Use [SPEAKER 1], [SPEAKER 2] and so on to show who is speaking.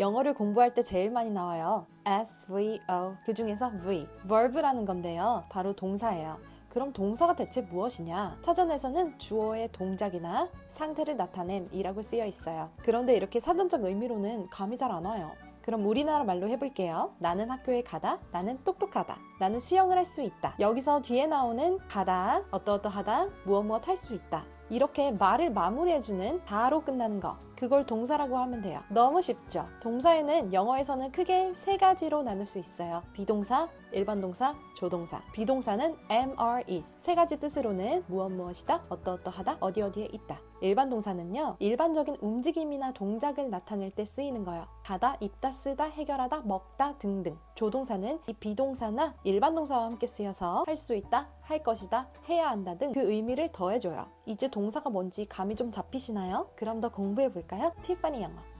[SPEAKER 1] 영어를 공부할 때 제일 많이 나와요. SVO. 그 중에서 V. verb라는 건데요. 바로 동사예요. 그럼 동사가 대체 무엇이냐? 사전에서는 주어의 동작이나 상태를 나타냄이라고 쓰여 있어요. 그런데 이렇게 사전적 의미로는 감이 잘 안 와요. 그럼 우리나라 말로 해볼게요. 나는 학교에 가다. 나는 똑똑하다. 나는 수영을 할 수 있다. 여기서 뒤에 나오는 가다, 어떠어떠하다, 무엇 무엇 할 수 있다. 이렇게 말을 마무리해주는 다로 끝나는 거. 그걸 동사라고 하면 돼요. 너무 쉽죠? 동사에는 영어에서는 크게 세 가지로 나눌 수 있어요. 비동사, 일반 동사, 조동사. 비동사는 am, are, is. 세 가지 뜻으로는 무엇 무엇이다, 어떠어떠하다, 어디 어디에 있다. 일반 동사는요, 일반적인 움직임이나 동작을 나타낼 때 쓰이는 거예요. 가다, 입다, 쓰다, 해결하다, 먹다 등등. 조동사는 이 비동사나 일반 동사와 함께 쓰여서 할 수 있다, 할 것이다, 해야 한다 등 그 의미를 더해줘요. 이제 동사가 뭔지 감이 좀 잡히시나요? 그럼 더 공부해 볼까요? 티파니 영어.